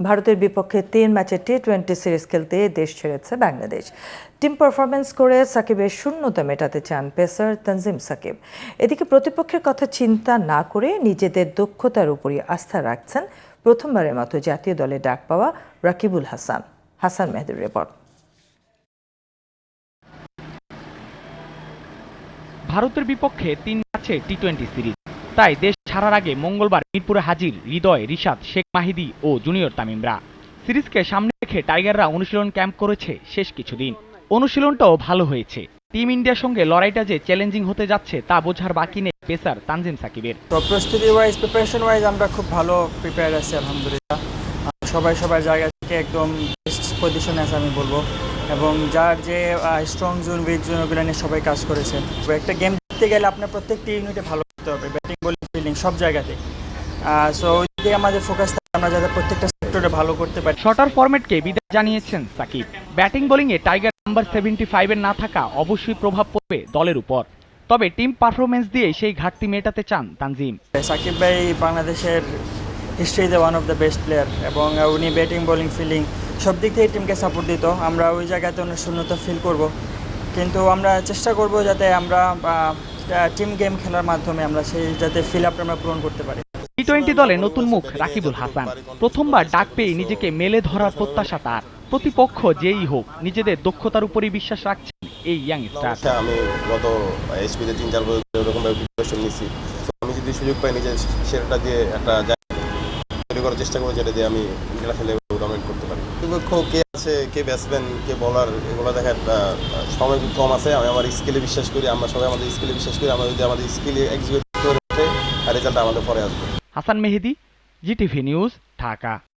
ভারতের বিপক্ষে তিন ম্যাচের টি টোয়েন্টি সিরিজ খেলতে দেশ ছেড়েছে বাংলাদেশ। টিম পারফরমেন্স করে সাকিবের শূন্যতা মেটাতে চান পেসার তানজিম সাকিব। এদিকে প্রতিপক্ষের কথা চিন্তা না করে নিজেদের দক্ষতার উপরই আস্থা রাখছেন প্রথমবারের মতো জাতীয় দলে ডাক পাওয়া রাকিবুল হাসান। হাসান মেহেদির রিপোর্ট। ভারতের বিপক্ষে তিন ম্যাচে টি টোয়েন্টি সিরিজ, তাই দেশ ছাড়ার আগে মঙ্গলবার মিরপুরে হাজির হৃদয়, রিশাদ, শেখ মাহিদি ও জুনিয়র তামিমরা। সিরিজকে সামনে রেখে টাইগাররা অনুশীলন ক্যাম্প করেছে শেষ কিছুদিন। অনুশীলনটাও ভালো হয়েছে। টিম ইন্ডিয়ার সঙ্গে লড়াইটা যে চ্যালেঞ্জিং হতে যাচ্ছে তা বোঝার বাকি নেই পেসার তানজিম সাকিবের। প্রস্তুতি ওয়াইজ প্রিপারেশন ওয়াইজ আমরা খুব ভালো প্রিপেয়ার আছি, আলহামদুলিল্লাহ। সবাই সবার জায়গা থেকে একদম বেস্ট পজিশনে আছে আমি বলব। এবং যার যে স্ট্রং জোন উইক জোন ওগুলো নিয়ে সবাই কাজ করেছে। একটা গেম জিততে গেলে আপনার প্রত্যেকটি ইউনিটে ভালো করতে হবে ব্যাটিং বোলিং ফিল্ডিং সব জায়গাতে। সো ওই দিকে আমাদের ফোকাস থাকে আমরা যাতে প্রত্যেকটা সেক্টরে ভালো করতে পারি। শর্টার ফরম্যাটকে বিদায় জানিয়েছেন সাকিব। ব্যাটিং বোলিংয়ে টাইগার নাম্বার সেভেন্টি ফাইভের না থাকা অবশ্যই প্রভাব পড়বে দলের উপর। তবে টিম পারফরমেন্স দিয়ে সেই ঘাটতি মেটাতে চান তানজিম। সাকিব ভাই বাংলাদেশের হিস্ট্রিতে one of the best player এবং উনি ব্যাটিং বোলিং ফিল্ডিং সব দিক থেকে টিমকে সাপোর্ট দিত। আমরা ওই জায়গাতে অনেক শূন্যতা ফিল করব। কিন্তু আমরা চেষ্টা করব যাতে আমরা টিম গেম খেলার মাধ্যমে আমরা সেই যাতে ফিল আপটা আমরা পূরণ করতে পারি। টি টোয়েন্টি দলে নতুন মুখ রাকিবুল হাসান। প্রথমবার ডাক পেয়ে নিজেকে মেলে ধরার প্রত্যাশা তার। প্রতিপক্ষ যেই হোক নিজেদের দক্ষতার উপরই বিশ্বাস রাখছেন এই ইয়াং স্টার আমি গত এসপিতে তিন চার বছর এরকমভাবে প্রিপারেশন নিচ্ছি। আমি যদি সুযোগ পাই নিজের সেটা দিয়ে একটা জায়গা তৈরি করার চেষ্টা করব যেটা দিয়ে আমি ইন্টারন্যাশনাল লেভেলে টুর্নামেন্ট করতে পারি। বিপক্ষ কে আছে কে ব্যাটসম্যান কে বলার এগুলো দেখার সময় কম আছে। আমি আমার স্কিলে বিশ্বাস করি, আমরা সবাই আমাদের স্কিলে বিশ্বাস করি। আমরা যদি আমাদের স্কিলে এক্সিকিউট করে রেজাল্ট আমাদের পরে আসবে। Hasan Mehedi GTV news Dhaka.